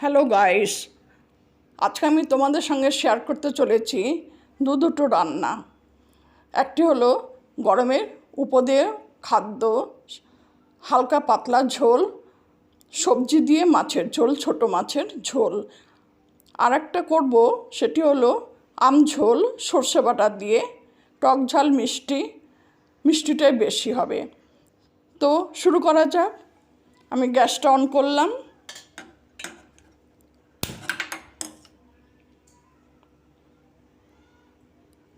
Hello guys আজকে আমি তোমাদের সঙ্গে শেয়ার করতে চলেছি দু দুটো রান্না। একটি হলো গরমের উপদে খাদ্য, হালকা পাতলা ঝোল, সবজি দিয়ে মাছের ঝোল, ছোট মাছের ঝোল। আর একটা করব, সেটি হলো আম ঝোল, সর্ষে বাটা দিয়ে, টক ঝাল, মিষ্টি, মিষ্টিটাই বেশি হবে। তো শুরু করা যাক। আমি গ্যাসটা অন করলাম।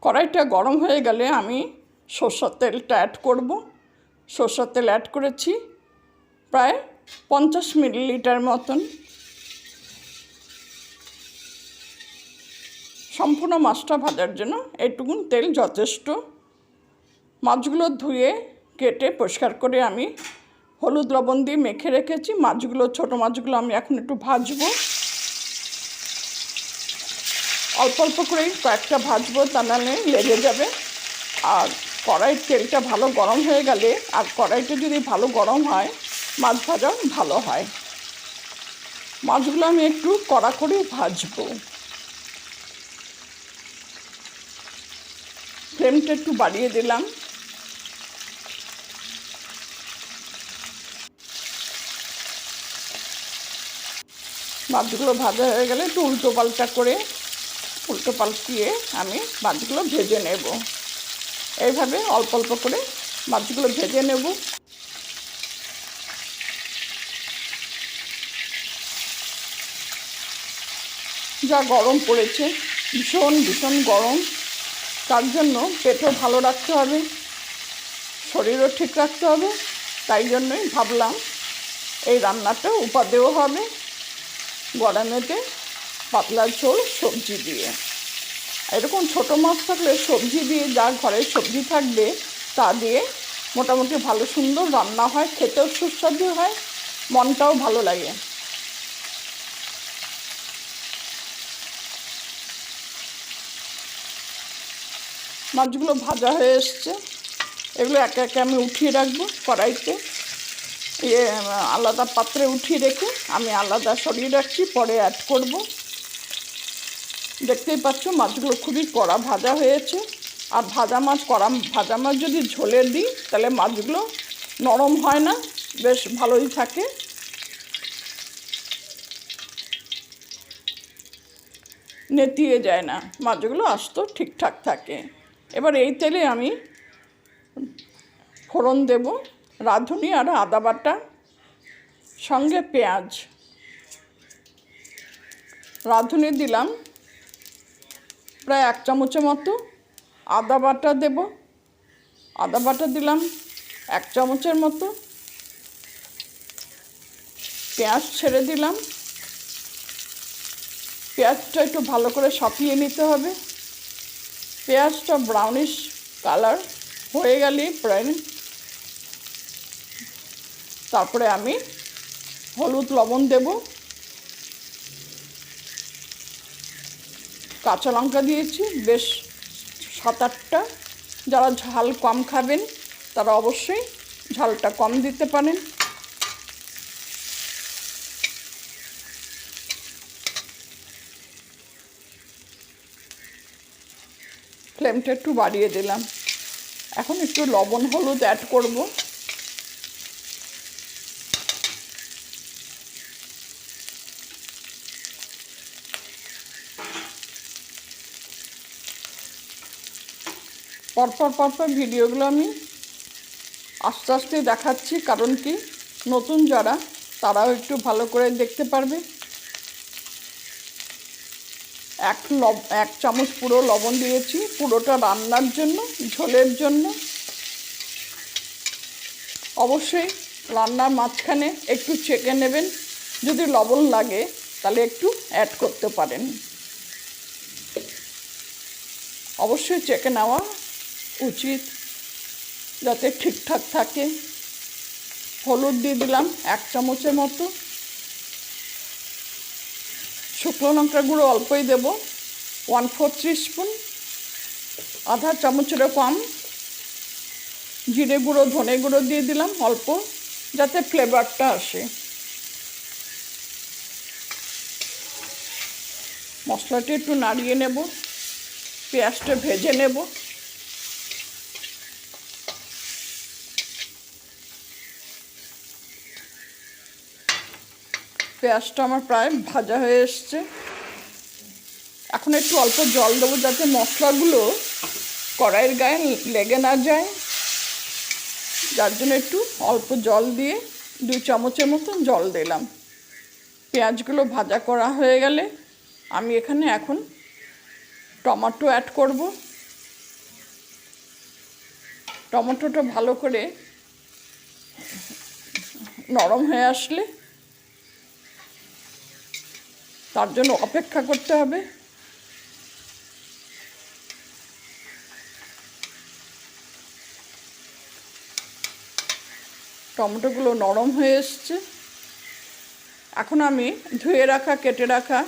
কড়াইটা গরম হয়ে গেলে আমি সর্ষের তেলটা অ্যাড করব। সর্ষের তেল অ্যাড করেছি প্রায় পঞ্চাশ মিলিলিটার মতন। সম্পূর্ণ মাছটা ভাজার জন্য এটুকুন তেল যথেষ্ট। মাছগুলো ধুয়ে, কেটে, পরিষ্কার করে আমি হলুদ লবণ দিয়ে মেখে রেখেছি। মাছগুলো, ছোটো মাছগুলো আমি এখন একটু ভাজবো। অল্প অল্প করেই কয়েকটা ভাজবো তা লেগে যাবে। আর কড়াইয়ের তেলটা ভালো গরম হয়ে গেলে, আর কড়াইটা যদি ভালো গরম হয়, মাছ ভাজা ভালো হয়। মাছগুলো আমি একটু কড়া করে ভাজবো। ফ্লেমটা একটু বাড়িয়ে দিলাম। মাছগুলো ভাজা হয়ে গেলে একটু উল্টো পাল্টা করে উল্টো পাল্টিয়ে আমি মাছগুলো ভেজে নেব। এইভাবে অল্প অল্প করে মাছগুলো ভেজে নেব। যা গরম পড়েছে, ভীষণ ভীষণ গরম। তার জন্য পেটও ভালো রাখতে হবে, শরীরও ঠিক রাখতে হবে। তাই জন্যই ভাবলাম এই রান্নাটা উপাদেয় হবে, গরমেতে পাতলা ঝোল সবজি দিয়ে। এরকম ছোটো মাছ থাকলে সবজি দিয়ে যা ঘরে সবজি থাকবে, তা দিয়ে মোটামুটি ভালো সুন্দর রান্না হয়, খেতেও সুস্বাদু হয়, মনটাও ভালো লাগে। মাছগুলো ভাজা হয়ে এসছে। এগুলো একে একে আমি উঠিয়ে রাখব কড়াইতে। ইয়ে আলাদা পাত্রে উঠিয়ে রেখে আমি আলাদা সরিয়ে রাখছি, পরে অ্যাড করব। দেখতেই পাচ্ছ, মাছগুলো খুবই কড়া ভাজা হয়েছে। আর ভাজা মাছ, কড়া ভাজা মাছ যদি ঝোলে দিই, তাহলে মাছগুলো নরম হয় না, বেশ ভালোই থাকে। নেতিয়ে যায় না, মাছগুলো আসতো ঠিকঠাক থাকে। এবার এই তেলে আমি ফোড়ন দেব, রাঁধুনি আর আদা বাটা, সঙ্গে পেঁয়াজ। রাঁধুনি দিলাম। প্রায় এক চামচের মতো আদা বাটা দেব। আদা বাটা দিলাম এক চামচের মতো। পেঁয়াজ ছেড়ে দিলাম। পেঁয়াজটা একটু ভালো করে সাপিয়ে নিতে হবে। পেঁয়াজটা ব্রাউনিশ কালার হয়ে গেলে প্রায় তারপরে আমি হলুদ লবণ দেব। কাঁচা লঙ্কা দিয়েছি, বেশ সাত আটটা। যারা ঝাল কম খাবেন, তারা অবশ্যই ঝালটা কম দিতে পারেন। ফ্লেমটা একটু বাড়িয়ে দিলাম। এখন একটু লবণ, হলুদ অ্যাড করব। পরপর পরপর ভিডিওগুলো আমি আস্তে আস্তে দেখাচ্ছি, কারণ কি নতুন যারা, তারাও একটু ভালো করে দেখতে পারবে। এক লব, এক চামচ পুরো লবণ দিয়েছি, পুরোটা রান্নার জন্য, ঝোলের জন্য। অবশ্যই রান্নার মাঝখানে একটু চেকে নেবেন, যদি লবণ লাগে, তাহলে একটু অ্যাড করতে পারেন। অবশ্যই চেকে নেওয়া উচিত যাতে ঠিকঠাক থাকে। হলুদ দিয়ে দিলাম এক চামচের মতো। শুকনো লঙ্কা গুঁড়ো অল্পই দেব ওয়ান ফোর থ্রি স্পুন আধা চামচেরও কম। জিরে গুঁড়ো, ধনে গুঁড়ো দিয়ে দিলাম অল্প, যাতে ফ্লেভারটা আসে। মশলাটা একটু নাড়িয়ে নেব, পেঁয়াজটা ভেজে নেব। পেঁয়াজটা আমার প্রায় ভাজা হয়ে এসছে। এখন একটু অল্প জল দেবো যাতে মশলাগুলো কড়াইয়ের গায়ে লেগে না যায়। যার জন্য একটু অল্প জল দিয়ে দুই চামচের মতন জল দিলাম। পেঁয়াজগুলো ভাজা করা হয়ে গেলে আমি এখানে এখন টমেটো অ্যাড করব। টমেটোটা ভালো করে নরম হয়ে আসলে তার জন্য অপেক্ষা করতে হবে। টমেটোগুলো নরম হয়ে এসছে। এখন আমি ধুয়ে রাখা, কেটে রাখা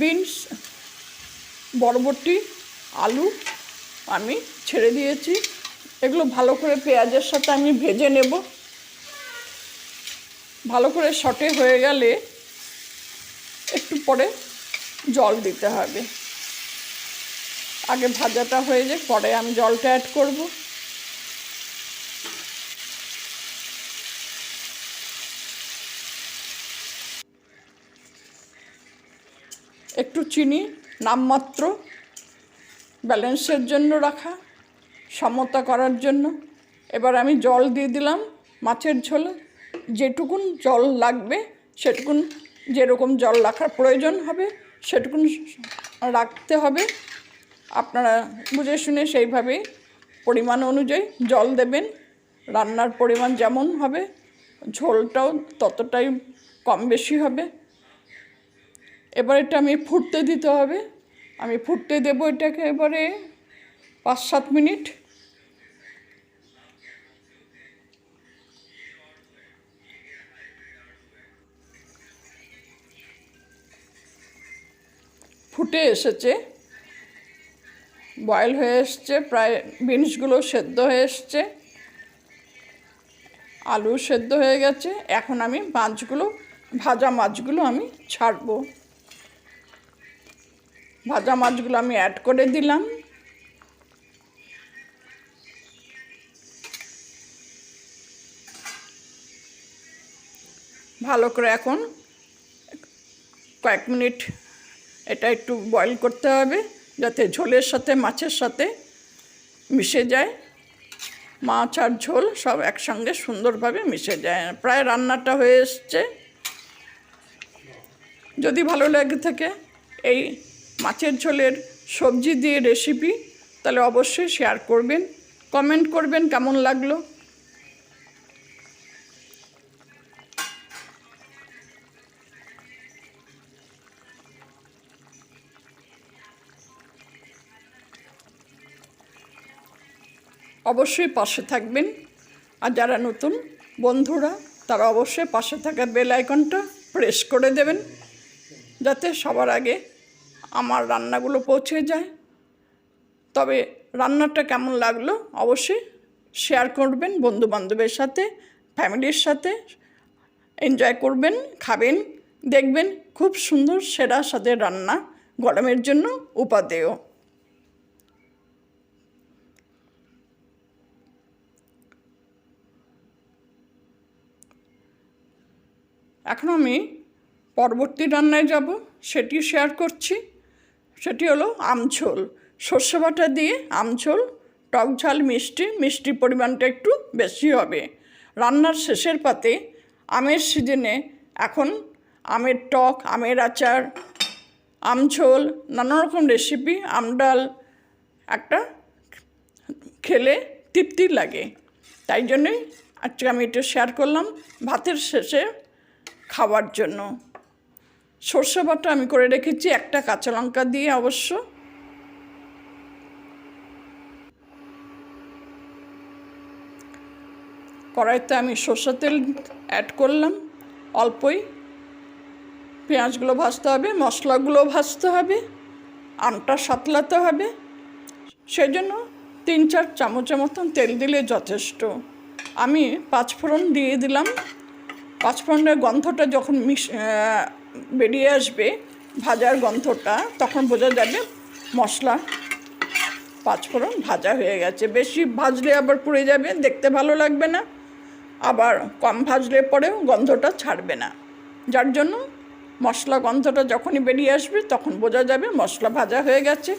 বিনস, বরবটি, আলু আমি ছেড়ে দিয়েছি। এগুলো ভালো করে পেঁয়াজের সাথে আমি ভেজে নেব। ভালো করে শটে হয়ে গেলে একটু পরে জল দিতে হবে। আগে ভাজাটা হয়ে যায় পরে আমি জলটা অ্যাড করব। একটু চিনি, নামমাত্র, ব্যালেন্সের জন্য রাখা, সমতা করার জন্য। এবার আমি জল দিয়ে দিলাম মাছের ঝোলে। যেটুকুন জল লাগবে, সেটুকুন যেরকম জল রাখার প্রয়োজন হবে, সেটুকুন রাখতে হবে। আপনারা বুঝে শুনে সেইভাবেই পরিমাণ অনুযায়ী জল দেবেন। রান্নার পরিমাণ যেমন হবে, ঝোলটাও ততটাই কম বেশি হবে। এবার এটা আমি ফুটতে দিতে হবে। আমি ফুটতে দেবো এটাকে এবারে পাঁচ সাত মিনিট। ফুটে এসেছে। বয়েল হয়ে এসছে, প্রায় বিনসগুলো সেদ্ধ হয়ে এসছে। আলু সেদ্ধ হয়ে গেছে। এখন আমি মাছগুলো, ভাজা মাছগুলো আমি ছাড়বো। ভাজা মাছগুলো আমি অ্যাড করে দিলাম। ভালো করে এখন কয়েক মিনিট এটা একটু বয়েল করতে হবে যাতে ঝোলের সাথে, মাছের সাথে মিশে যায়। মাছ আর ঝোল সব একসঙ্গে সুন্দরভাবে মিশে যায়। প্রায় রান্নাটা হয়ে এসছে। যদি ভালো লাগে থাকে এই মাছের ঝোলের সবজি দিয়ে রেসিপি তাহলে অবশ্যই শেয়ার করবেন। কমেন্ট করবেন কেমন লাগল। অবশ্যই পাশে থাকবেন। আর যারা নতুন বন্ধুরা, তারা অবশ্যই পাশে থাকা বেল আইকনটা প্রেস করে দেবেন, যাতে সবার আগে আমার রান্নাগুলো পৌঁছে যায়। তবে রান্নাটা কেমন লাগল অবশ্যই শেয়ার করবেন বন্ধু বান্ধবের সাথে, ফ্যামিলির সাথে এনজয় করবেন, খাবেন, দেখবেন খুব সুন্দর সেরা স্বাদের রান্না, গরমের জন্য উপাদেয়। এখন আমি পরবর্তী রান্নায় যাব, সেটি শেয়ার করছি। সেটি হলো আমঝোল সর্ষে বাটা দিয়ে আমঝোল টক ঝাল, মিষ্টি মিষ্টির পরিমাণটা একটু বেশি হবে। রান্নার শেষের পাতে আমের সিজনে এখন আমের টক, আমের আচার আমঝোল নানা রকম রেসিপি আমডাল একটা খেলে তৃপ্তি লাগে। তাই জন্যই আজকে আমি এটা শেয়ার করলাম। ভাতের শেষে খাওয়ার জন্য। সর্ষে বাটা আমি করে রেখেছি, একটা কাঁচা লঙ্কা দিয়ে অবশ্য। কড়াইতে আমি সর্ষে তেল অ্যাড করলাম, অল্পই। পেঁয়াজগুলো ভাজতে হবে, মশলাগুলো ভাজতে হবে, আমটা সাতলাতে হবে। সেই জন্য তিন চার চামচের মতন তেল দিলে যথেষ্ট। আমি পাঁচফোড়ন দিয়ে দিলাম। পাঁচফোড়নের গন্ধটা যখন মিশ বেরিয়ে আসবে, ভাজার গন্ধটা, তখন বোঝা যাবে মশলা, পাঁচফোড়ন ভাজা হয়ে গেছে। বেশি ভাজলে আবার পুড়ে যাবে, দেখতে ভালো লাগবে না। আবার কম ভাজলে পরেও গন্ধটা ছাড়বে না। যার জন্য মশলা গন্ধটা যখনই বেরিয়ে আসবে, তখন বোঝা যাবে মশলা ভাজা হয়ে গেছে।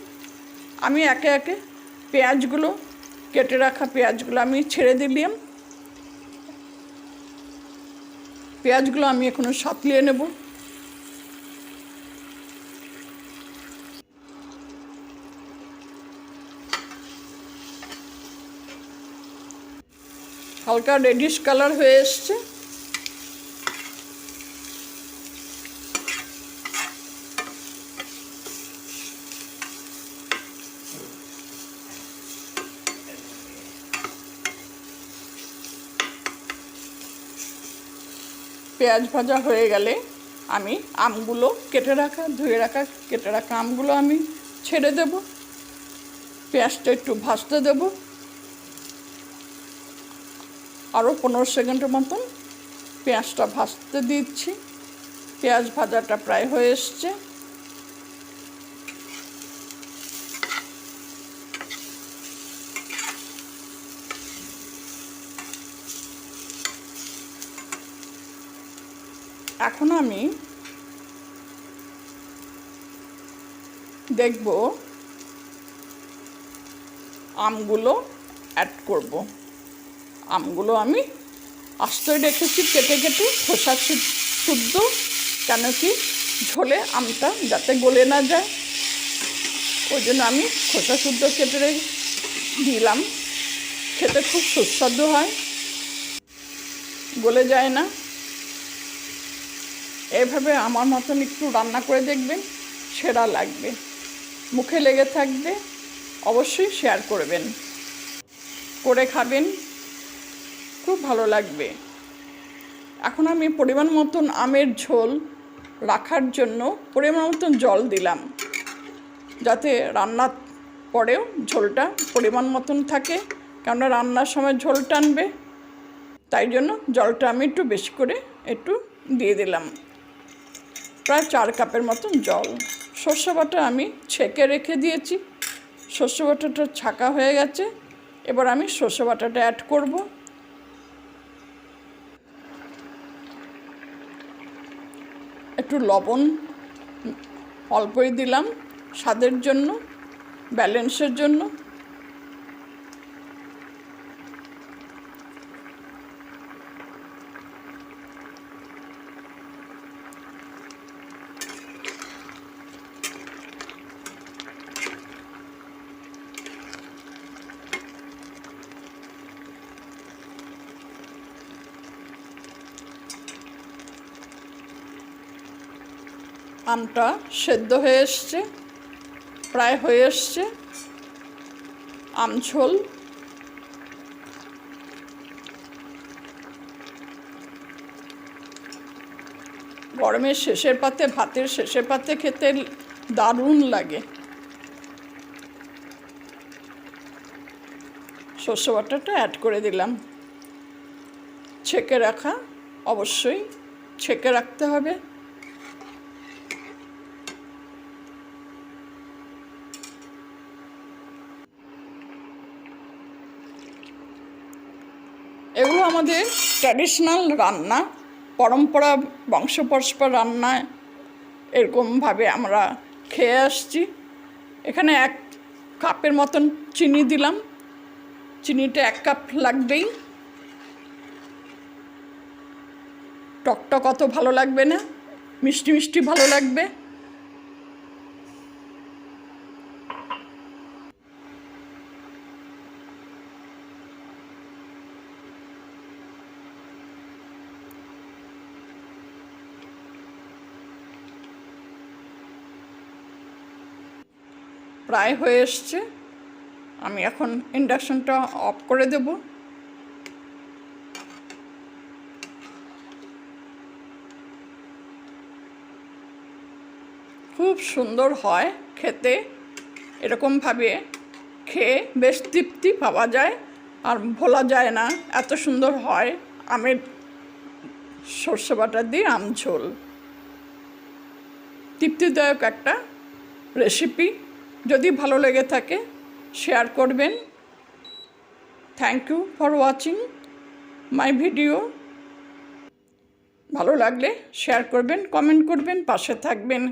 আমি একে একে পেঁয়াজগুলো, কেটে রাখা পেঁয়াজগুলো আমি ছেড়ে দিলাম। পেঁয়াজগুলো আমি এখনও সাতলিয়ে নেব। হালকা রেডিশ কালার হয়ে এসছে। পেঁয়াজ ভাজা হয়ে গেলে আমি আমগুলো কেটে রাখা, ধুয়ে রাখা, কেটে রাখা আমগুলো আমি ছেড়ে দেব। পেঁয়াজটা একটু ভাজতে দেব। আরও পনেরো সেকেন্ডের মতন পেঁয়াজটা ভাজতে দিচ্ছি। পেঁয়াজ ভাজাটা প্রায় হয়ে এসছে। এখন আমি দেখব আমগুলো অ্যাড করব। আমগুলো আমি আস্তই রেখেছি, কেটে কেটে, খোসা শুদ্ধ, কেন কি ঝোলে আমটা যাতে গলে না যায়। ওই জন্য আমি খোসা শুদ্ধ কেটে দিলাম। খেতে খুব সুস্বাদু হয়। গলে যায় না। এভাবে আমার মতন একটু রান্না করে দেখবেন, সেরা লাগবে। মুখে লেগে থাকবে, অবশ্যই শেয়ার করবেন। করে খাবেন, খুব ভালো লাগবে। এখন আমি পরিমাণ মতন আমের ঝোল রাখার জন্য পরিমাণ মতন জল দিলাম, যাতে রান্নার পরেও ঝোলটা পরিমাণ মতন থাকে, কেননা রান্নার সময় ঝোল টানবে, তাই জন্য জলটা আমি একটু বেশি করে একটু দিয়ে দিলাম। প্রায় চার কাপের মতন জল। সর্ষে বাটা আমি ছেঁকে রেখে দিয়েছি। সর্ষে বাটাটা ছাকা হয়ে গেছে। এবার আমি সর্ষে বাটাটা অ্যাড করব। একটু লবণ অল্পই দিলাম স্বাদের জন্য, ব্যালেন্সের জন্য। আমটা সেদ্ধ হয়ে এসছে, প্রায় হয়ে এসছে। আমঝোল। গরমের শেষের পাতে, ভাতের শেষের পাতে খেতে দারুণ লাগে। শস্য বাটাটা অ্যাড করে দিলাম। ছেঁকে রাখা, অবশ্যই ছেঁকে রাখতে হবে এগুলো আমাদের ট্র্যাডিশনাল রান্না, পরম্পরা বংশ পরস্পর রান্নায় এরকমভাবে আমরা খেয়ে আসছি। এখানে এক কাপের মতন চিনি দিলাম। চিনিটা এক কাপ লাগবেই। টকটক অত ভালো লাগবে না। মিষ্টি মিষ্টি ভালো লাগবে। প্রায় হয়ে এসছে। আমি এখন ইন্ডাকশনটা অফ করে দেব। খুব সুন্দর হয় খেতে। এরকমভাবে খেয়ে বেশ তৃপ্তি পাওয়া যায় আর ভোলা যায় না। এত সুন্দর হয় আমের সর্ষে বাটা দিয়ে আম ঝোল। তৃপ্তিদায়ক একটা রেসিপি যদি ভালো লেগে থাকে শেয়ার করবেন। Thank you for watching my video ভালো লাগলে শেয়ার করবেন কমেন্ট করবেন, পাশে থাকবেন।